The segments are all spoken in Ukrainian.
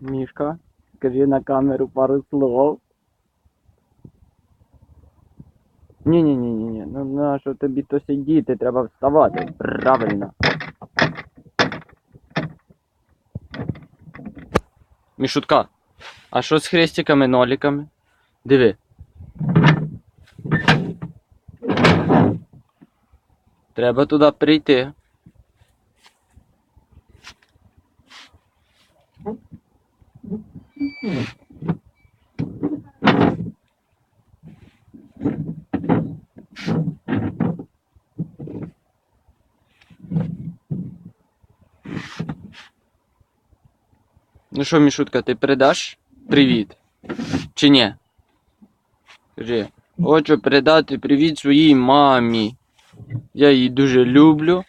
Мішка, скажи на камеру пару слов. Ні, ні, ні, ні. Ну на що тобі то сидіти, треба вставати. Правильно. Мішутка, а що з хрестиками, ноліками? Диви. Треба туди прийти. Ну що, Мішутка, ти передаш привіт? Чи ні? Скажи, хочу передати привіт своїй мамі. Я її дуже люблю.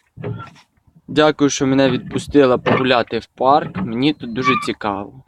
Дякую, що мене відпустила погуляти в парк. Мені тут дуже цікаво.